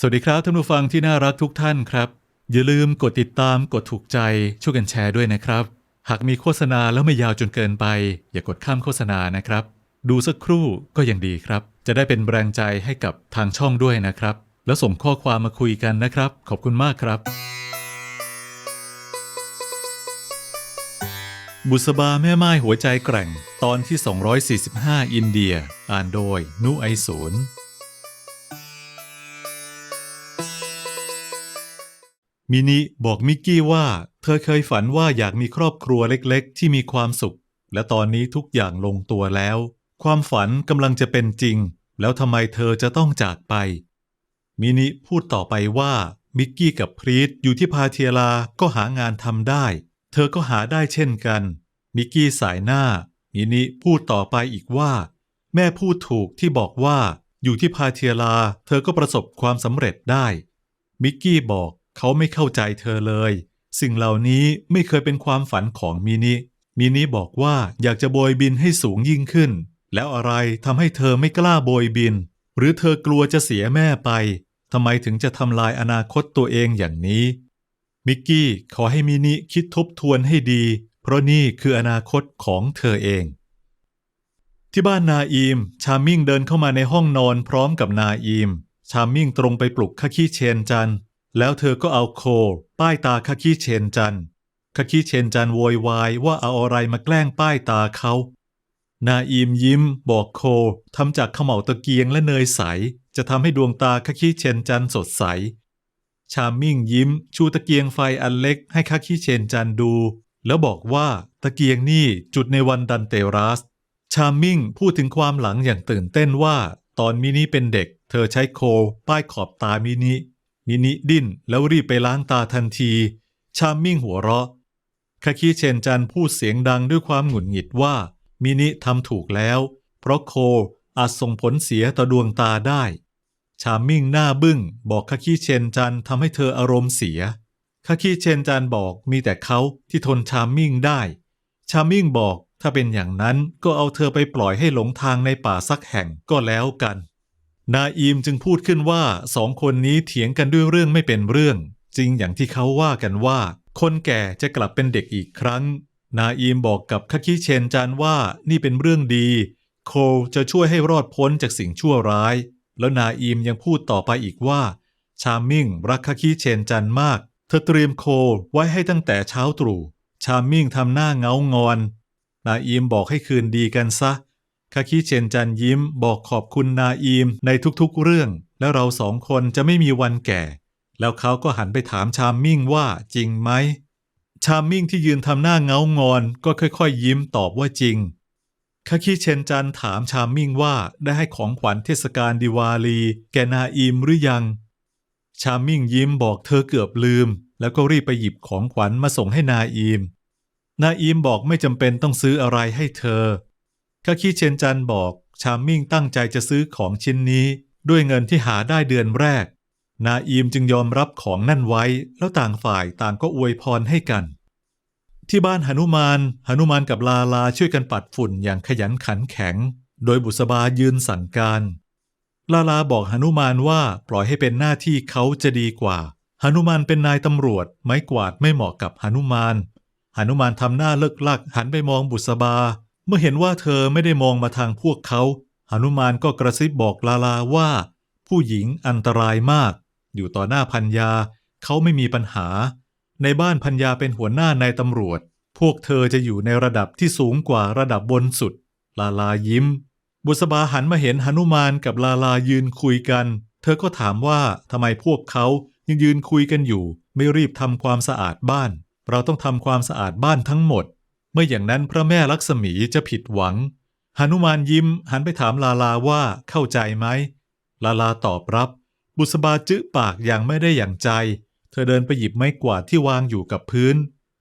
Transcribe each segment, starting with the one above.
สวัสดีครับท่านผู้ฟังที่น่ารักทุกท่านครับ อย่าลืมกดติดตามกดถูกใจช่วยกันแชร์ด้วยนะครับ หากมีโฆษณาแล้วไม่ยาวจนเกินไป อย่ากดข้ามโฆษณานะครับ ดูสักครู่ก็ยังดีครับ จะได้เป็นแรงใจให้กับทางช่องด้วยนะครับ แล้วส่งข้อความมาคุยกันนะครับ ขอบคุณมากครับ บุษบาแม่ไม้หัวใจแกร่ง ตอนที่ 245 อินเดีย อ่านโดย นุไอศูนย์ มินิบอกมิกกี้ว่า เธอเคยฝันว่าอยากมีครอบครัวเล็กๆ ที่มีความสุข และตอนนี้ทุกอย่างลงตัวแล้ว ความฝันกำลังจะเป็นจริง แล้วทำไมเธอจะต้องจากไป มินิพูดต่อไปว่ามิกกี้กับพรีตอยู่ที่พาเทียลาก็หางานทำได้ เธอก็หาได้เช่นกัน มิกกี้สายหน้า มินิพูดต่อไปอีกว่า แม่พูดถูกที่บอกว่าอยู่ที่พาเทียลา เธอก็ประสบความสำเร็จได้ มิกกี้บอก เขาไม่เข้าใจเธอเลย สิ่งเหล่านี้ไม่เคยเป็นความฝันของมินิ มินิบอกว่าอยากจะโบยบินให้สูงยิ่งขึ้น แล้วอะไรทำให้เธอไม่กล้าโบยบิน หรือเธอกลัวจะเสียแม่ไปทำไมถึงจะทำลายอนาคตตัวเองอย่างนี้ มิกกี้ขอให้มินิคิดทบทวนให้ดี เพราะนี่คืออนาคตของเธอเอง ที่บ้านนาอีม ชามิ่งเดินเข้ามาในห้องนอนพร้อมกับนาอีม ชามิ่งตรงไปปลุกคาคิเชนจัน แล้วเธอก็เอาโค ป้ายตาคาคิเชนจันคาคิเชนจันโวยวายว่าเอาอะไรมาแกล้งป้ายตาเขา นาอีมยิ้ม บอกโคทำจากขมเหลาตะเกียงและเนยใส จะทำให้ดวงตาคาคิเชนจันสดใส ชามิ่งยิ้ม ชูตะเกียงไฟอันเล็กให้คาคิเชนจันดู แล้วบอกว่าตะเกียงนี่จุดในวันดันเตรัส ชามิ่งพูดถึงความหลังอย่างตื่นเต้นว่า ตอนมินิเป็นเด็ก เธอใช้โค ป้ายขอบตามินิ มินิดิ้นแล้วรีบไปล้างตาทันที ชามิ่งหัวเราะคาคิเชนจันพูดเสียงดังด้วยความหงุดหงิดว่า มินิทำถูกแล้ว เพราะโคอาจส่งผลเสียต่อดวงตาได้ ชามิ่งหน้าบึ้งบอกคาคิเชนจันทำให้เธออารมณ์เสียคาคิเชนจันบอกมีแต่เขาที่ทนชามิ่งได้ ชามิ่งบอกถ้าเป็นอย่างนั้นก็เอาเธอไปปล่อยให้หลงทางในป่าสักแห่งก็แล้วกัน นาอีมจึงพูดขึ้นว่าสองคนนี้เถียงกันด้วยเรื่องไม่เป็นเรื่อง จริงอย่างที่เขาว่ากันว่า คนแก่จะกลับเป็นเด็กอีกครั้ง นาอีมบอกกับคาคิเชนจานว่านี่เป็นเรื่องดี โคลจะช่วยให้รอดพ้นจากสิ่งชั่วร้าย แล้วนาอีมยังพูดต่อไปอีกว่า ชามิ่งรักคาคิเชนจันมาก เธอเตรียมโคลไว้ให้ตั้งแต่เช้าตรู่ชามิ่งทำหน้าเงางอน นาอีมบอกให้คืนดีกันซะ คาคิเชนจันยิ้มบอกขอบคุณนาอีมในทุกๆเรื่อง แล้วเราสองคนจะไม่มีวันแก่ แล้วเขาก็หันไปถามชามมิ่งว่าจริงไหม ชามมิ่งที่ยืนทำหน้าเงางอนก็ค่อยๆยิ้มตอบว่าจริงคาคิเชนจันถามชามมิ่งว่าได้ให้ของขวัญเทศกาลดิวาลี แกนาอีมหรือยัง ชามมิ่งยิ้มบอกเธอเกือบลืม แล้วก็รีบไปหยิบของขวัญมาส่งให้นาอีม นาอีมบอกไม่จำเป็นต้องซื้ออะไรให้เธอ คาคิเชนจันบอกชามมิ่งตั้งใจจะซื้อของชิ้นนี้ ด้วยเงินที่หาได้เดือนแรก นาอีมจึงยอมรับของนั่นไว้ แล้วต่างฝ่ายต่างก็อวยพรให้กัน ที่บ้านหนุมานหนุมานกับลาลาช่วยกันปัดฝุ่นอย่างขยันขันแข็ง โดยบุษบายืนสั่งการ ลาลาบอกหนุมานว่าปล่อยให้เป็นหน้าที่เขาจะดีกว่าหนุมานเป็นนายตำรวจ ไม้กวาดไม่เหมาะกับหนุมานหนุมานทำหน้าเลิกลักหันไปมองบุษบา เมื่อเห็นว่าเธอไม่ได้มองมาทางพวกเขาหนุมานก็กระซิบบอกลาลาว่า ผู้หญิงอันตรายมาก อยู่ต่อหน้าพัญญาเขาไม่มีปัญหา ในบ้านพัญญาเป็นหัวหน้านายตำรวจ พวกเธอจะอยู่ในระดับที่สูงกว่าระดับบนสุด ลาลายิ้ม บุษบาหันมาเห็นหนุมานกับลาลายืนคุยกัน เธอก็ถามว่าทำไมพวกเขายังยืนคุยกันอยู่ ไม่รีบทำความสะอาดบ้าน เราต้องทำความสะอาดบ้านทั้งหมด เมื่ออย่างนั้นพระแม่ลักษมีจะผิดหวังหนุมานยิ้มหันไปถามลาลาว่าเข้าใจไหม ลาลาตอบรับ บุษบาจื้อปากอย่างไม่ได้อย่างใจ เธอเดินไปหยิบไม้กวาดที่วางอยู่กับพื้น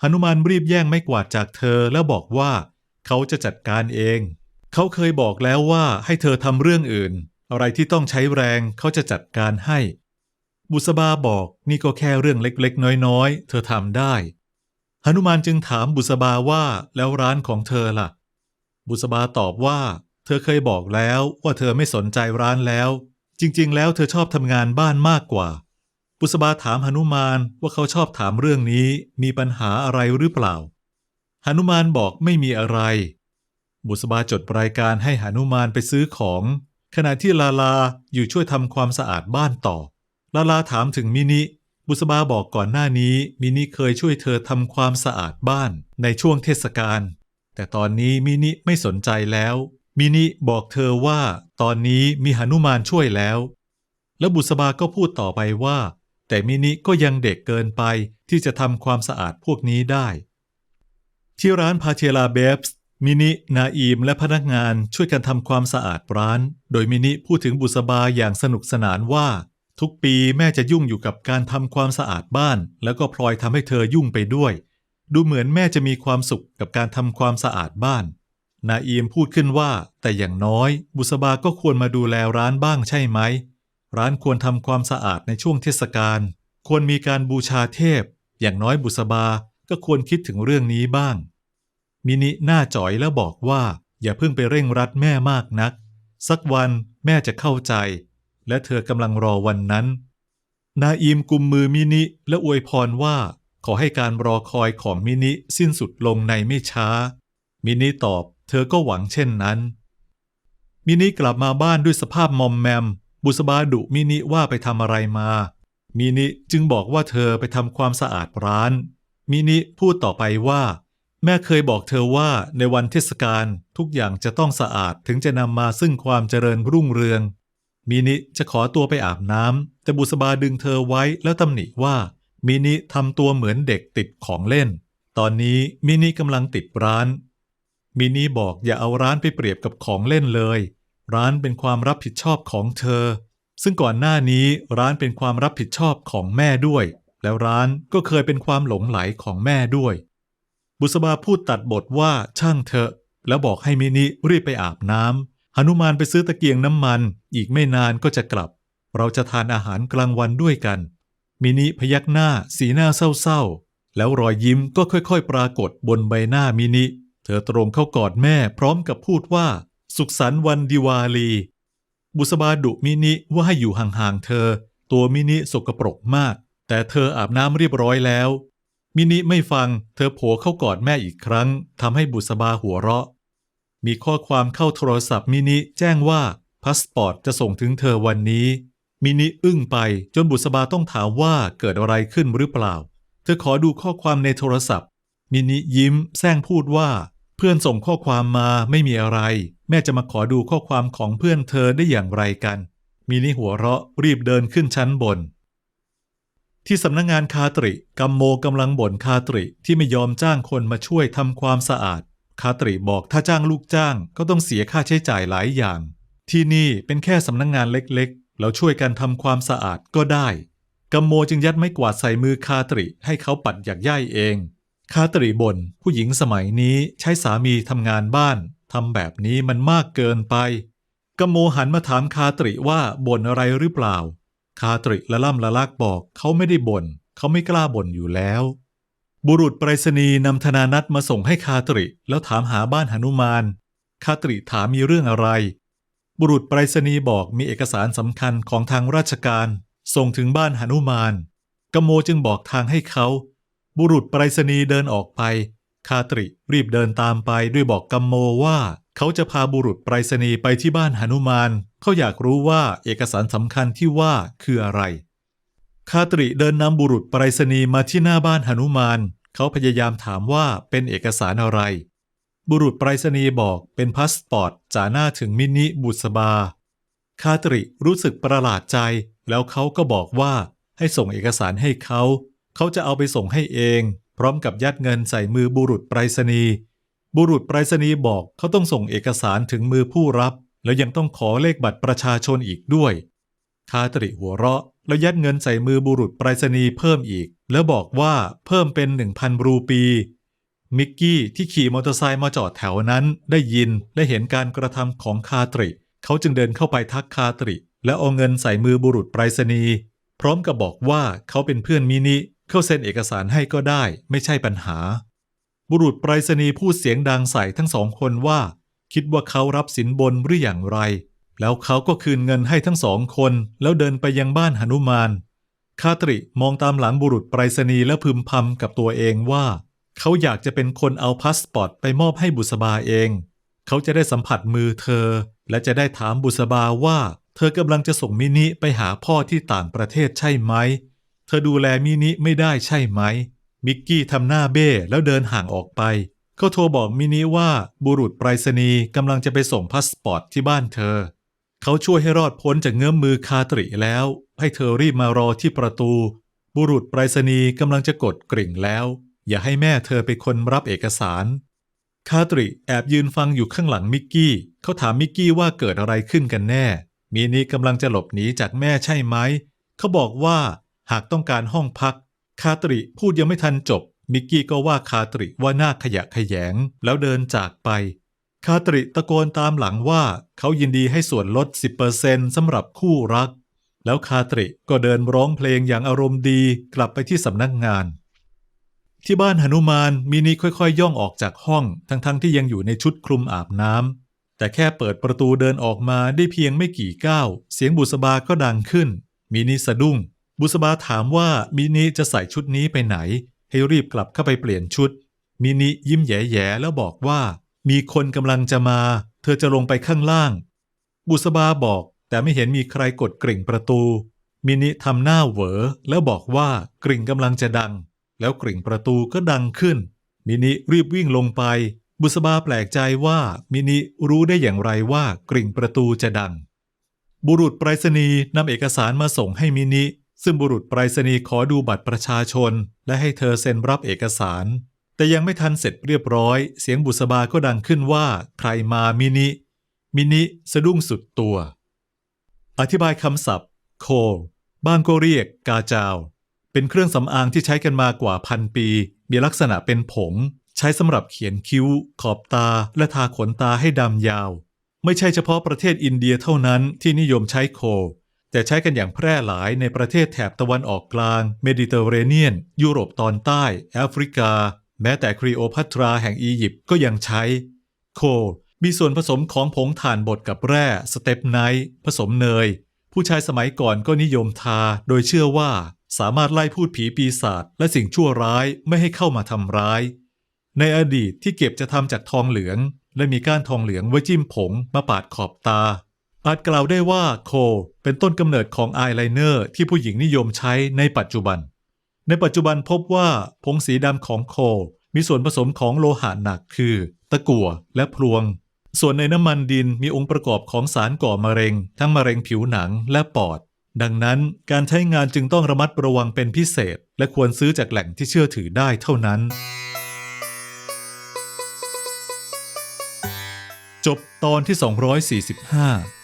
หนุมานรีบแย่งไม้กวาดจากเธอแล้วบอกว่า เขาจะจัดการเอง เขาเคยบอกแล้วว่าให้เธอทำเรื่องอื่น อะไรที่ต้องใช้แรงเขาจะจัดการให้ บุษบาบอกนี่ก็แค่เรื่องเล็กๆ น้อยๆ เธอทำได้ หนุมานจึงถามบุษบาว่าแล้วร้านของเธอล่ะ บุษบาตอบว่า เธอเคยบอกแล้วว่าเธอไม่สนใจร้านแล้ว จริง ๆ แล้วเธอชอบทำงานบ้านมากกว่า บุษบาถามหนุมานว่าเขาชอบถามเรื่องนี้มีปัญหาอะไรหรือเปล่าหนุมานบอกไม่มีอะไร บุษบาจดรายการให้หนุมานไปซื้อของ ขณะที่ลาลาอยู่ช่วยทำความสะอาดบ้านต่อ ลาลาถามถึงมินิ บุษบาบอกก่อนหน้านี้มินิเคยช่วยเธอทำความสะอาดบ้านในช่วงเทศกาล แต่ตอนนี้มินิไม่สนใจแล้ว มินิบอกเธอว่าตอนนี้มีหนุมานช่วยแล้ว แล้วบุษบาก็พูดต่อไปว่า แต่มินิก็ยังเด็กเกินไปที่จะทำความสะอาดพวกนี้ได้ ที่ร้านพาเชลาเบฟส์มินิ นาอีมและพนักงานช่วยกันทำความสะอาดร้าน โดยมินิพูดถึงบุษบาอย่างสนุกสนานว่า ทุกปีแม่จะยุ่งอยู่กับการทำความสะอาดบ้าน แล้วก็พลอยทำให้เธอยุ่งไปด้วย ดูเหมือนแม่จะมีความสุขกับการทำความสะอาดบ้าน นาอีมพูดขึ้นว่า แต่อย่างน้อย บุษบาก็ควรมาดูแลร้านบ้างใช่ไหม ร้านควรทำความสะอาดในช่วงเทศกาลควรมีการบูชาเทพ อย่างน้อยบุษบาก็ควรคิดถึงเรื่องนี้บ้าง มินิหน้าจ่อยแล้วบอกว่า อย่าเพิ่งไปเร่งรัดแม่มากนัก สักวันแม่จะเข้าใจ และเธอกำลังรอวันนั้น นาอีมกุมมือมินิและอวยพรว่าขอให้การรอคอยของมินิสิ้นสุดลงในไม่ช้า มินิตอบเธอก็หวังเช่นนั้น มินิกลับมาบ้านด้วยสภาพมอมแมม บุษบาดุมินิว่าไปทำอะไรมา มินิจึงบอกว่าเธอไปทำความสะอาดร้าน มินิพูดต่อไปว่า แม่เคยบอกเธอว่าในวันเทศกาลทุกอย่างจะต้องสะอาดถึงจะนำมาซึ่งความเจริญรุ่งเรือง มินิจะขอตัวไปอาบน้ำแต่บุษบาดึงเธอไว้แล้วตำหนิว่า มินิทำตัวเหมือนเด็กติดของเล่น ตอนนี้มินิกำลังติดร้าน มินิบอกอย่าเอาร้านไปเปรียบกับของเล่นเลย ร้านเป็นความรับผิดชอบของเธอ ซึ่งก่อนหน้านี้ร้านเป็นความรับผิดชอบของแม่ด้วย แล้วร้านก็เคยเป็นความหลงไหลของแม่ด้วย บุษบาพูดตัดบทว่าช่างเถอะ แล้วบอกให้มินิรีบไปอาบน้ำ หนุมานไปซื้อตะเกียงน้ำมัน อีกไม่นานก็จะกลับ เราจะทานอาหารกลางวันด้วยกัน มินิพยักหน้า สีหน้าเศร้าๆ แล้วรอยยิ้มก็ค่อยๆ ปรากฏบนใบหน้ามินิ เธอตรงเข้ากอดแม่พร้อมกับพูดว่า สุขสันต์วันดิวาลี บุษบาดุมินิว่าให้อยู่ห่างๆเธอ ตัวมินิสกปรกมาก แต่เธออาบน้ำเรียบร้อยแล้ว มินิไม่ฟัง เธอโผล่เข้ากอดแม่อีกครั้งทำให้บุษบาหัวเราะ มีข้อความเข้าโทรศัพท์มินิแจ้งว่าพาสปอร์ตจะส่งถึงเธอวันนี้ มินิอึ้งไปจนบุษบาต้องถามว่าเกิดอะไรขึ้นหรือเปล่า เธอขอดูข้อความในโทรศัพท์ มินิยิ้มแซงพูดว่า เพื่อนส่งข้อความมาไม่มีอะไร แม่จะมาขอดูข้อความของเพื่อนเธอได้อย่างไรกันมินิหัวเราะรีบเดินขึ้นชั้นบน ที่สำนักงงานคาตริกัมโมกำลังบ่นคาตริที่ไม่ยอมจ้างคนมาช่วยทำความสะอาด คาตริบอกถ้าจ้างลูกจ้างก็ต้องเสียค่าใช้จ่ายหลายอย่าง ที่นี่เป็นแค่สำนักงงานเล็กๆเราช่วยกันทำความสะอาดก็ได้กัมโมจึงยัดไม้กวาดใส่มือคาตริให้เขาปัดหยักย่ายเอง คาตริบน่นผู้หญิงสมัยนี้ใช้สามีทำงานบ้านทำแบบนี้มันมากเกินไปกัมโมหันมาถามคาตริว่าบ่นอะไรหรือเปล่า คาตริละล่ำละลักบอกเขาไม่ได้บน่นเขาไม่กล้าบ่นอยู่แล้ว บุรุษไปรษณีย์นำธนานัตมาส่งให้คาตริ แล้วถามหาบ้านหนุมาน คาตริถามมีเรื่องอะไร บุรุษไปรษณีย์บอกมีเอกสารสำคัญของทางราชการ ส่งถึงบ้านหนุมานกโมจึงบอกทางให้เขา บุรุษไปรษณีย์เดินออกไป คาตริรีบเดินตามไปด้วยบอกกัมโมว่าเขาจะพาบุรุษไปรษณีย์ไปที่บ้านหนุมาน เขาอยากรู้ว่าเอกสารสำคัญที่ว่าคืออะไร คาตริเดินนำบุรุษไปรษณีย์มาที่หน้าบ้านหนุมาน เขาพยายามถามว่าเป็นเอกสารอะไร บุรุษไปรษณีย์บอกเป็นพาสปอร์ตจ่าหน้าถึงมินิบุษบา คาตริรู้สึกประหลาดใจ แล้วเขาก็บอกว่าให้ส่งเอกสารให้เขา เขาจะเอาไปส่งให้เอง พร้อมกับยัดเงินใส่มือบุรุษไปรษณีย์บุรุษไปรษณีย์บอกเขาต้องส่งเอกสารถึงมือผู้รับ แล้วยังต้องขอเลขบัตรประชาชนอีกด้วย คาตริหัวเราะ แล้วยัดเงินใส่มือบุรุษไปรษณีย์เพิ่มอีก แล้วบอกว่าเพิ่มเป็นหนึ่งพันรูปี มิกกี้ที่ขี่มอเตอร์ไซค์มาจอดแถวนั้น ได้ยินและเห็นการกระทำของคาตริ เขาจึงเดินเข้าไปทักคาตริ และเอาเงินใส่มือบุรุษไปรษณีย์พร้อมกับบอกว่าเขาเป็นเพื่อนมินิเข้าเซ็นเอกสารให้ก็ได้ ไม่ใช่ปัญหา บุรุษไปรษณีย์พูดเสียงดังใส่ทั้งสองคนว่า คิดว่าเขารับสินบนหรืออย่างไร แล้วเขาก็คืนเงินให้ทั้งสองคน แล้วเดินไปยังบ้านหนุมาน คาตริมองตามหลังบุรุษไปรษณีย์และพึมพำกับตัวเองว่า เขาอยากจะเป็นคนเอาพาสปอร์ตไปมอบให้บุษบาเอง เขาจะได้สัมผัสมือเธอ และจะได้ถามบุษบาว่า เธอกำลังจะส่งมินิไปหาพ่อที่ต่างประเทศใช่ไหม เธอดูแลมินิไม่ได้ใช่ไหม มิกกี้ทำหน้าเบ้แล้วเดินห่างออกไปเขาโทรบอกมินิว่าบุรุษไปรษณีย์กำลังจะไปส่งพาสปอร์ตที่บ้านเธอ เขาช่วยให้รอดพ้นจากเงื้อมมือคาตริแล้ว ให้เธอรีบมารอที่ประตู บุรุษไปรษณีย์กำลังจะกดกริ่งแล้ว อย่าให้แม่เธอเป็นคนรับเอกสาร คาตริแอบยืนฟังอยู่ข้างหลังมิกกี้ เขาถามมิกกี้ว่าเกิดอะไรขึ้นกันแน่มินิกำลังจะหลบหนีจากแม่ใช่ไหม เขาบอกว่าหากต้องการห้องพัก คาตริพูดยังไม่ทันจบ มิกกี้ก็ว่าคาตริว่าหน้าขยะแขยง แล้วเดินจากไปาตริตะโกนตามหลังว่าเขายินดีให้ส่วนลด 10%สำหรับคู่รัก แล้วคาตริก็เดินร้องเพลงอย่างอารมณ์ดีกลับไปที่สำนักงาน ที่บ้านหนุมานมินิค่อยๆ ย่องออกจากห้อง ทั้งๆทที่ยังอยู่ในชุดคลุมอาบน้ำแต่แค่เปิดประตูเดินออกมาได้เพียงไม่กี่ก้าว เสียงบุษบาก็ดังขึ้น มินิสะดุ้ง บุษบาถามว่ามินิจะใส่ชุดนี้ไปไหน ให้รีบกลับเข้าไปเปลี่ยนชุด มินิยิ้มแย่ๆแล้วบอกว่า มีคนกำลังจะมา เธอจะลงไปข้างล่าง บุษบาบอกแต่ไม่เห็นมีใครกดกริ่งประตู มินิทำหน้าเหวอแล้วบอกว่ากริ่งกำลังจะดัง แล้วกริ่งประตูก็ดังขึ้น มินิรีบวิ่งลงไป บุษบาแปลกใจว่ามินิรู้ได้อย่างไรว่ากริ่งประตูจะดัง บุรุษไปรษณีย์นำเอกสารมาส่งให้มินิซึ่งบุรุษไปรษณีย์ขอดูบัตรประชาชน และให้เธอเซ็นรับเอกสาร แต่ยังไม่ทันเสร็จเรียบร้อย เสียงบุษบาก็ดังขึ้นว่า ใครมามินิ มินิสะดุ้งสุดตัว อธิบายคำศัพท์ โค บ้างก็เรียก กาจาว เป็นเครื่องสำอางที่ใช้กันมากว่าพันปี มีลักษณะเป็นผง ใช้สำหรับเขียนคิ้ว ขอบตา และทาขนตาให้ดำยาว ไม่ใช่เฉพาะประเทศอินเดียเท่านั้นที่นิยมใช้โค แต่ใช้กันอย่างแพร่หลายในประเทศแถบตะวันออกกลาง เมดิเตอร์เรเนียน ยุโรปตอนใต้ แอฟริกา แม้แต่ครีโอพัตราแห่งอียิปต์ก็ยังใช้ โคมีส่วนผสมของผงถ่านบดกับแร่สเตปไนท์ผสมเนย ผู้ชายสมัยก่อนก็นิยมทา โดยเชื่อว่าสามารถไล่พูดผีปีศาจและสิ่งชั่วร้ายไม่ให้เข้ามาทำร้าย ในอดีตที่เก็บจะทำจากทองเหลือง และมีก้านทองเหลืองไว้จิ้มผงมาปาดขอบตา อาจกล่าวได้ว่าโคเป็นต้นกำเนิดของอายไลเนอร์ที่ผู้หญิงนิยมใช้ในปัจจุบัน ในปัจจุบันพบว่าผงสีดำของโค มีส่วนผสมของโลหะหนักคือ ตะกั่วและพลวง ส่วนในน้ำมันดินมีองค์ประกอบของสารก่อมะเร็ง ทั้งมะเร็งผิวหนังและปอด ดังนั้นการใช้งานจึงต้องระมัดระวังเป็นพิเศษ และควรซื้อจากแหล่งที่เชื่อถือได้เท่านั้น จบตอนที่ 245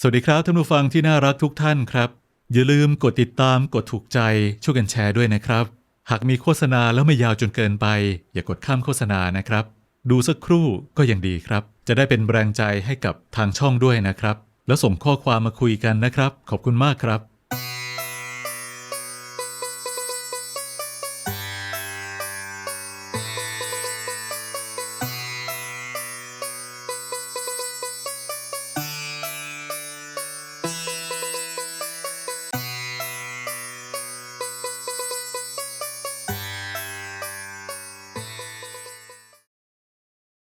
สวัสดีครับท่านผู้ฟังที่น่ารักทุกท่านครับ อย่าลืมกดติดตามกดถูกใจช่วยกันแชร์ด้วยนะครับ หากมีโฆษณาแล้วไม่ยาวจนเกินไป อย่ากดข้ามโฆษณานะครับ ดูสักครู่ก็ยังดีครับ จะได้เป็นแรงใจให้กับทางช่องด้วยนะครับ แล้วส่งข้อความมาคุยกันนะครับ ขอบคุณมากครับ